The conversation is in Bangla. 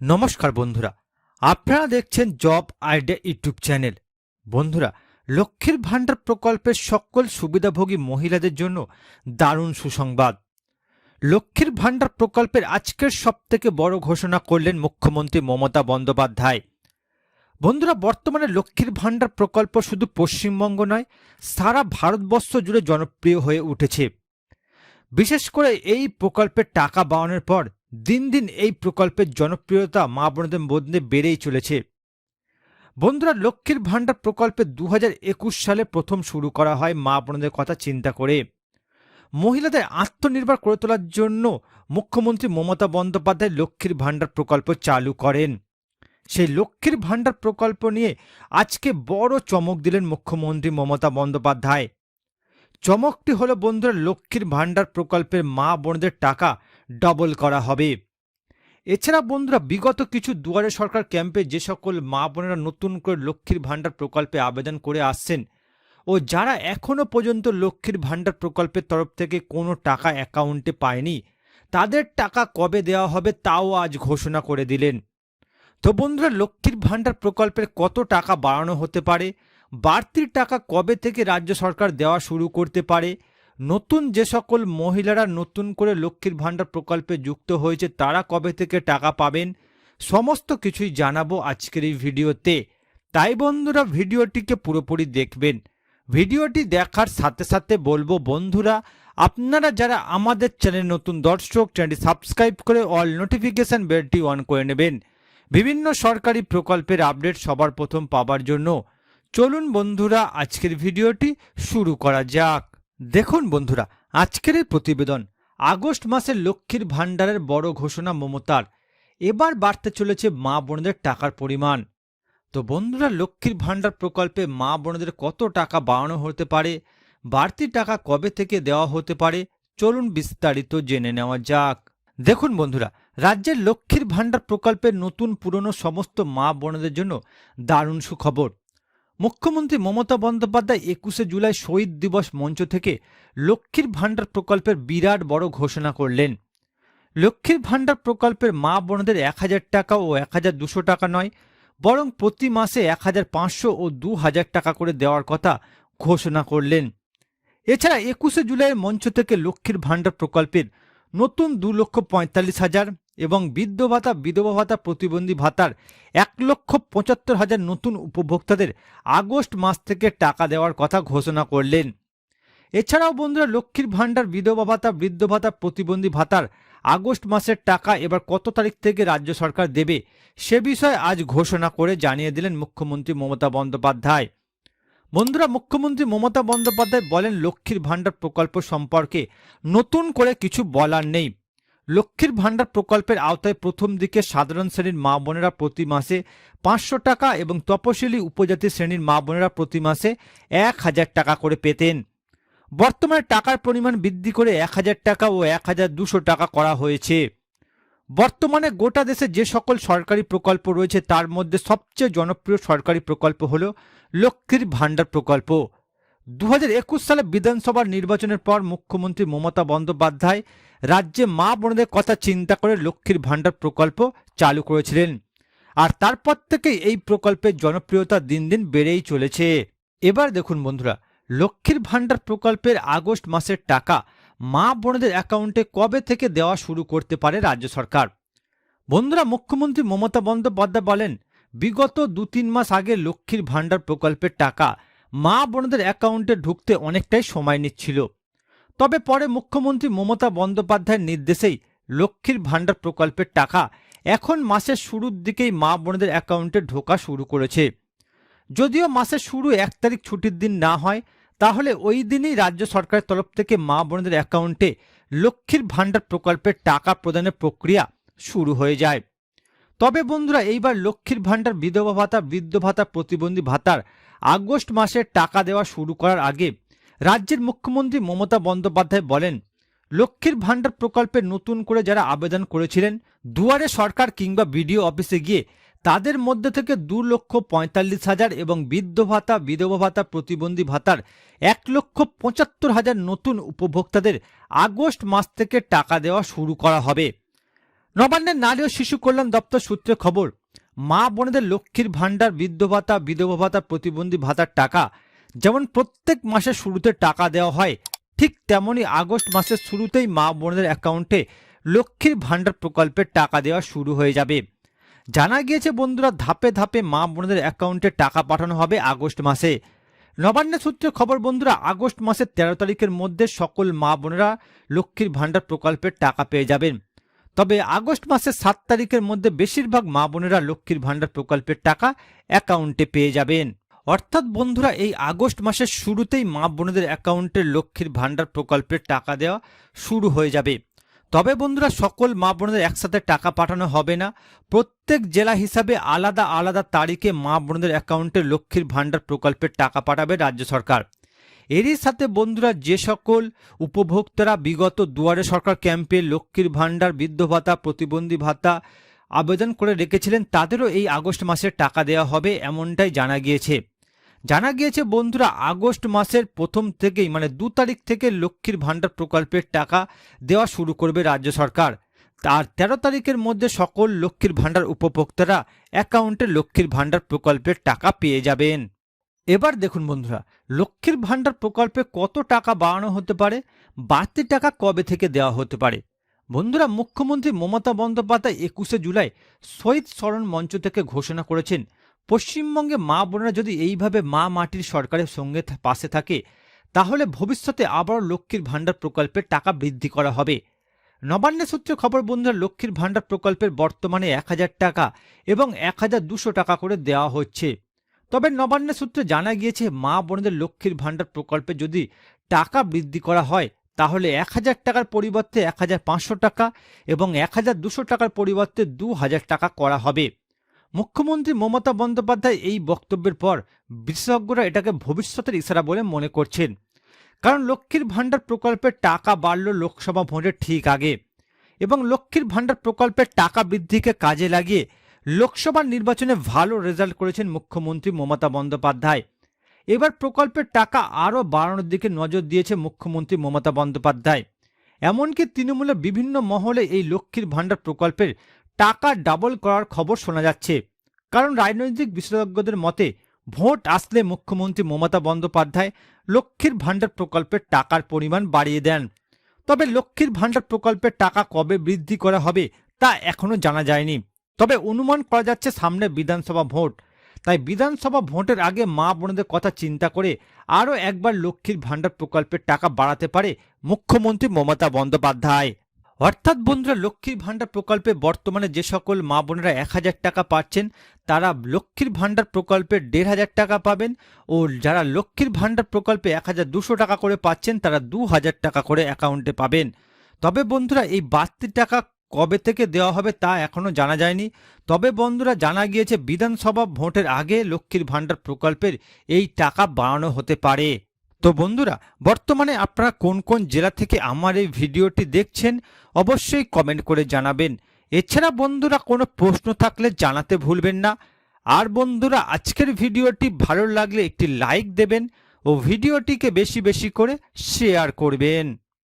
নমস্কার বন্ধুরা, আপনারা দেখছেন জব আইডিয়া ইউটিউব চ্যানেল। বন্ধুরা, লক্ষ্মীর ভাণ্ডার প্রকল্পের সকল সুবিধাভোগী মহিলাদের জন্য দারুণ সুসংবাদ। লক্ষ্মীর ভাণ্ডার প্রকল্পের আজকের সবথেকে বড় ঘোষণা করলেন মুখ্যমন্ত্রী মমতা বন্দ্যোপাধ্যায়। বন্ধুরা, বর্তমানে লক্ষ্মীর ভাণ্ডার প্রকল্প শুধু পশ্চিমবঙ্গ নয়, সারা ভারতবর্ষ জুড়ে জনপ্রিয় হয়ে উঠেছে। বিশেষ করে এই প্রকল্পের টাকা বাড়ানোর পর দিন দিন এই প্রকল্পের জনপ্রিয়তা মা বোনদের মধ্যে বেড়েই চলেছে। বন্ধুরা, লক্ষ্মীর ভাণ্ডার প্রকল্পে দু হাজার একুশ সালে প্রথম শুরু করা হয় মা বোনদের কথা চিন্তা করে। মহিলাদের আত্মনির্ভর করে তোলার জন্য মুখ্যমন্ত্রী মমতা বন্দ্যোপাধ্যায় লক্ষ্মীর ভাণ্ডার প্রকল্প চালু করেন। সেই লক্ষ্মীর ভাণ্ডার প্রকল্প নিয়ে আজকে বড় চমক দিলেন মুখ্যমন্ত্রী মমতা বন্দ্যোপাধ্যায়। চমকটি হলো বন্ধুরা, লক্ষ্মীর ভাণ্ডার প্রকল্পের মা বোনদের টাকা ডবল করা হবে। এছাড়া বন্ধুরা, বিগত কিছু দুয়ারে সরকার ক্যাম্পে যে সকল মা বোনেরা নতুন করে লক্ষ্মীর ভাণ্ডার প্রকল্পে আবেদন করে আসছেন ও যারা এখনও পর্যন্ত লক্ষ্মীর ভাণ্ডার প্রকল্পের তরফ থেকে কোনো টাকা অ্যাকাউন্টে পায়নি, তাদের টাকা কবে দেওয়া হবে তাও আজ ঘোষণা করে দিলেন। তো বন্ধুরা, লক্ষ্মীর ভাণ্ডার প্রকল্পের কত টাকা বাড়ানো হতে পারে? বাড়তির টাকা কবে থেকে রাজ্য সরকার দেওয়া শুরু করতে পারে? নতুন যে সকল মহিলারা নতুন করে লক্ষ্মীর ভাণ্ডার প্রকল্পে যুক্ত হয়েছে, তারা কবে থেকে টাকা পাবেন? সমস্ত কিছুই জানাব আজকের এই ভিডিওতে। তাই বন্ধুরা, ভিডিওটিকে পুরোপুরি দেখবেন। ভিডিওটি দেখার সাথে সাথে বলব, বন্ধুরা, আপনারা যারা আমাদের চ্যানেল নতুন দর্শক, চ্যানেলটি সাবস্ক্রাইব করে অল নোটিফিকেশন বেলটি অন করে নেবেন। বিভিন্ন সরকারি প্রকল্পের আপডেট সবার প্রথম পাবার জন্য। চলুন বন্ধুরা, আজকের ভিডিওটি শুরু করা যাক। দেখুন বন্ধুরা, আজকের এই প্রতিবেদন আগস্ট মাসে লক্ষ্মীর ভাণ্ডারের বড় ঘোষণা মমতার। এবার বাড়তে চলেছে মা বোনদের টাকার পরিমাণ। তো বন্ধুরা, লক্ষ্মীর ভাণ্ডার প্রকল্পে মা বোনদের কত টাকা বাড়ানো হতে পারে? বাড়তি টাকা কবে থেকে দেওয়া হতে পারে? চলুন বিস্তারিত জেনে নেওয়া যাক। দেখুন বন্ধুরা, রাজ্যের লক্ষ্মীর ভাণ্ডার প্রকল্পের নতুন পুরনো সমস্ত মা বোনদের জন্য দারুণ সুখবর। মুখ্যমন্ত্রী মমতা বন্দ্যোপাধ্যায় একুশে জুলাই শহীদ দিবস মঞ্চ থেকে লক্ষ্মীর ভাণ্ডার প্রকল্পের বিরাট বড় ঘোষণা করলেন। লক্ষ্মীর ভাণ্ডার প্রকল্পের মা বোনদের এক হাজার টাকা ও এক হাজার দুশো টাকা নয়, বরং প্রতি মাসে এক হাজার পাঁচশো ও দু হাজার টাকা করে দেওয়ার কথা ঘোষণা করলেন। এছাড়া একুশে জুলাইয়ের মঞ্চ থেকে লক্ষ্মীর ভাণ্ডার প্রকল্পের নতুন দু লক্ষ পঁয়তাল্লিশ হাজার এবং বৃদ্ধ ভাতা, বিধবা ভাতা, প্রতিবন্ধী ভাতার এক লক্ষ পঁচাত্তর হাজার নতুন উপভোক্তাদের আগস্ট মাস থেকে টাকা দেওয়ার কথা ঘোষণা করলেন। এছাড়াও বন্ধুরা, লক্ষ্মীর ভাণ্ডার, বিধবা ভাতা, বৃদ্ধ ভাতা, প্রতিবন্ধী ভাতার আগস্ট মাসের টাকা এবার কত তারিখ থেকে রাজ্য সরকার দেবে সে বিষয়ে আজ ঘোষণা করে জানিয়ে দিলেন মুখ্যমন্ত্রী মমতা বন্দ্যোপাধ্যায়। বন্ধুরা, মুখ্যমন্ত্রী মমতা বন্দ্যোপাধ্যায় বলেন, লক্ষ্মীর ভাণ্ডার প্রকল্প সম্পর্কে নতুন করে কিছু বলার নেই। লক্ষ্মীর ভাণ্ডার প্রকল্পের আওতায় প্রথম দিকে সাধারণ শ্রেণির মা বোনেরা প্রতি মাসে পাঁচশো টাকা এবং তপশিলি উপজাতি শ্রেণির মা বোনেরা প্রতি মাসে এক হাজার টাকা করে পেতেন। বর্তমানে টাকার পরিমাণ বৃদ্ধি করে এক হাজার টাকা ও এক হাজার দুশো টাকা করা হয়েছে। বর্তমানে গোটা দেশে যে সকল সরকারি প্রকল্প রয়েছে তার মধ্যে সবচেয়ে জনপ্রিয় সরকারি প্রকল্প হল লক্ষ্মীর ভাণ্ডার প্রকল্প। দু হাজার একুশ সালে বিধানসভার নির্বাচনের পর মুখ্যমন্ত্রী মমতা বন্দ্যোপাধ্যায় রাজ্যে মা বোনদের কথা চিন্তা করে লক্ষ্মীর ভাণ্ডার প্রকল্প চালু করেছিলেন। আর তারপর থেকেই এই প্রকল্পের জনপ্রিয়তা দিন দিন বেড়েই চলেছে। এবার দেখুন বন্ধুরা, লক্ষ্মীর ভাণ্ডার প্রকল্পের আগস্ট মাসের টাকা মা বোনদের অ্যাকাউন্টে কবে থেকে দেওয়া শুরু করতে পারে রাজ্য সরকার? বন্ধুরা, মুখ্যমন্ত্রী মমতা বন্দ্যোপাধ্যায় বলেন, বিগত দু তিন মাস আগে লক্ষ্মীর ভাণ্ডার প্রকল্পের টাকা মা বোনদের অ্যাকাউন্টে ঢুকতে অনেকটাই সময় নিচ্ছিল। তবে পরে মুখ্যমন্ত্রী মমতা বন্দ্যোপাধ্যায়ের নির্দেশেই লক্ষ্মীর ভাণ্ডার প্রকল্পের টাকা এখন মাসের শুরুর দিকেই মা বোনদের অ্যাকাউন্টে ঢোকা শুরু করেছে। যদিও মাসের শুরু এক তারিখ ছুটির দিন না হয়, তাহলে ওই দিনই রাজ্য সরকারের তরফ থেকে মা বোনদের অ্যাকাউন্টে লক্ষ্মীর ভাণ্ডার প্রকল্পের টাকা প্রদানের প্রক্রিয়া শুরু হয়ে যায়। তবে বন্ধুরা, এইবার লক্ষ্মীর ভাণ্ডার বিধবা ভাতা, বৃদ্ধ ভাতা, প্রতিবন্ধী ভাতার আগস্ট মাসে টাকা দেওয়া শুরু করার আগে রাজ্যের মুখ্যমন্ত্রী মমতা বন্দ্যোপাধ্যায় বলেন, লক্ষ্মীর ভাণ্ডার প্রকল্পে নতুন করে যারা আবেদন করেছিলেন, দুয়ারে সরকার কিংবা বিডিও অফিসে গিয়ে তাদের মধ্যে থেকে দু লক্ষ পঁয়তাল্লিশ হাজার এবং বৃদ্ধ ভাতা, বিধবা ভাতা, প্রতিবন্ধী ভাতার এক লক্ষ পঁচাত্তর হাজার নতুন উপভোক্তাদের আগস্ট মাস থেকে টাকা দেওয়া শুরু করা হবে। নবান্নের নারী ও শিশু কল্যাণ দপ্তর সূত্রে খবর মা বোনেদের লক্ষ্মীর ভাণ্ডার, বৃদ্ধ ভাতা, বিধবা ভাতা, প্রতিবন্ধী ভাতার টাকা, যেমন প্রত্যেক মাসের শুরুতে টাকা দেওয়া হয়, ঠিক তেমনি আগস্ট মাসের শুরুতেই মা বোনেদের অ্যাকাউন্টে লক্ষ্মীর ভাণ্ডার প্রকল্পের টাকা দেওয়া শুরু হয়ে যাবে। জানা গিয়েছে বন্ধুরা, ধাপে ধাপে মা বোনেদের অ্যাকাউন্টে টাকা পাঠানো হবে আগস্ট মাসে। নবান্নের সূত্রে খবর বন্ধুরা, আগস্ট মাসের তেরো তারিখের মধ্যে সকল মা বোনেরা লক্ষ্মীর ভাণ্ডার প্রকল্পের টাকা পেয়ে যাবেন। তবে আগস্ট মাসের সাত তারিখের মধ্যে বেশিরভাগ মা বোনেরা লক্ষ্মীর ভাণ্ডার প্রকল্পের টাকা অ্যাকাউন্টে পেয়ে যাবেন। অর্থাৎ বন্ধুরা, এই আগস্ট মাসের শুরুতেই মা বোনেদের অ্যাকাউন্টে লক্ষ্মীর ভাণ্ডার প্রকল্পের টাকা দেওয়া শুরু হয়ে যাবে। তবে বন্ধুরা, সকল মা বোনদের একসাথে টাকা পাঠানো হবে না। প্রত্যেক জেলা হিসাবে আলাদা আলাদা তারিখে মা বোনদের অ্যাকাউন্টে লক্ষ্মীর ভাণ্ডার প্রকল্পের টাকা পাঠাবে রাজ্য সরকার। এরই সাথে বন্ধুরা যে সকল উপভোক্তারা বিগত দুয়ারে সরকার ক্যাম্পে লক্ষ্মীর ভাণ্ডার, বৃদ্ধ ভাতা, প্রতিবন্ধী ভাতা আবেদন করে রেখেছিলেন, তাদেরও এই আগস্ট মাসের টাকা দেওয়া হবে এমনটাই জানা গিয়েছে। জানা গিয়েছে, বন্ধুরা, আগস্ট মাসের প্রথম থেকেই মানে দু তারিখ থেকে লক্ষ্মীর ভাণ্ডার প্রকল্পের টাকা দেওয়া শুরু করবে রাজ্য সরকার। তার তেরো তারিখের মধ্যে সকল লক্ষ্মীর ভাণ্ডার উপভোক্তারা অ্যাকাউন্টে লক্ষ্মীর ভাণ্ডার প্রকল্পের টাকা পেয়ে যাবেন। এবার দেখুন বন্ধুরা, লক্ষ্মীর ভাণ্ডার প্রকল্পে কত টাকা বাড়ানো হতে পারে, বাড়তি টাকা কবে থেকে দেওয়া হতে পারে? বন্ধুরা, মুখ্যমন্ত্রী মমতা বন্দ্যোপাধ্যায় একুশে জুলাই শহীদ স্মরণ মঞ্চ থেকে ঘোষণা করেছেন, পশ্চিমবঙ্গে মা বোনেরা যদি এইভাবে মা মাটির সরকারের সঙ্গে পাশে থাকে, তাহলে ভবিষ্যতে আবারও লক্ষ্মীর ভাণ্ডার প্রকল্পের টাকা বৃদ্ধি করা হবে। নবান্নের সূত্রে খবর বন্ধুরা, লক্ষ্মীর ভাণ্ডার প্রকল্পের বর্তমানে এক হাজার টাকা এবং এক হাজার দুশো টাকা করে দেওয়া হচ্ছে। তবে নবান্নের সূত্রে জানা গিয়েছে, মা বোনদের লক্ষ্মীর ভাণ্ডার প্রকল্পে যদি টাকা বৃদ্ধি করা হয়, তাহলে এক হাজার টাকার পরিবর্তে এক হাজার পাঁচশো টাকা এবং এক হাজার দুশো টাকার পরিবর্তে দু হাজার টাকা করা হবে। মুখ্যমন্ত্রী মমতা বন্দ্যোপাধ্যায় এই বক্তব্যের পর বিশেষজ্ঞরা এটাকে ভবিষ্যতের ইশারা বলে মনে করছেন। কারণ লক্ষ্মীর ভাণ্ডার প্রকল্পের টাকা বাড়ল লোকসভা ভোটের ঠিক আগে এবং লক্ষ্মীর ভাণ্ডার প্রকল্পের টাকা বৃদ্ধিকে কাজে লাগিয়ে লোকসভা নির্বাচনে ভালো রেজাল্ট করেছেন মুখ্যমন্ত্রী মমতা বন্দ্যোপাধ্যায়। এবার প্রকল্পের টাকা আরও বাড়ানোর দিকে নজর দিয়েছে মুখ্যমন্ত্রী মমতা বন্দ্যোপাধ্যায়। এমনকি তৃণমূলের বিভিন্ন মহলে এই লক্ষ্মীর ভাণ্ডার প্রকল্পের টাকা ডাবল করার খবর শোনা যাচ্ছে। কারণ রাজনৈতিক বিশেষজ্ঞদের মতে, ভোট আসলে মুখ্যমন্ত্রী মমতা বন্দ্যোপাধ্যায় লক্ষ্মীর ভাণ্ডার প্রকল্পের টাকার পরিমাণ বাড়িয়ে দেন। তবে লক্ষ্মীর ভাণ্ডার প্রকল্পের টাকা কবে বৃদ্ধি করা হবে তা এখনও জানা যায়নি। তবে অনুমান করা যাচ্ছে সামনে বিধানসভা ভোট। তাই বিধানসভা ভোটের আগে মা বোনদের কথা চিন্তা করে আরও একবার লক্ষ্মীর ভাণ্ডার প্রকল্পের টাকা বাড়াতে পারে মুখ্যমন্ত্রী মমতা বন্দ্যোপাধ্যায়। অর্থাৎ বন্ধুরা, লক্ষ্মীর ভাণ্ডার প্রকল্পে বর্তমানে যে সকল মা বোনেরা এক হাজার টাকা পাচ্ছেন, তারা লক্ষ্মীর ভাণ্ডার প্রকল্পে দেড় হাজার টাকা পাবেন ও যারা লক্ষ্মীর ভাণ্ডার প্রকল্পে এক হাজার দুশো টাকা করে পাচ্ছেন, তারা দু হাজার টাকা করে অ্যাকাউন্টে পাবেন। তবে বন্ধুরা, এই বাড়তি টাকা কবে থেকে দেওয়া হবে তা এখনও জানা যায়নি। তবে বন্ধুরা, জানা গিয়েছে বিধানসভা ভোটের আগে লক্ষ্মীর ভাণ্ডার প্রকল্পের এই টাকা বাড়ানো হতে পারে। তো বন্ধুরা, বর্তমানে আপনারা কোন কোন জেলা থেকে আমার এই ভিডিওটি দেখছেন, অবশ্যই কমেন্ট করে জানাবেন। এছাড়া বন্ধুরা, কোনো প্রশ্ন থাকলে জানাতে ভুলবেন না। আর বন্ধুরা, আজকের ভিডিওটি ভালো লাগলে একটি লাইক দেবেন ও ভিডিওটিকে বেশি বেশি করে শেয়ার করবেন।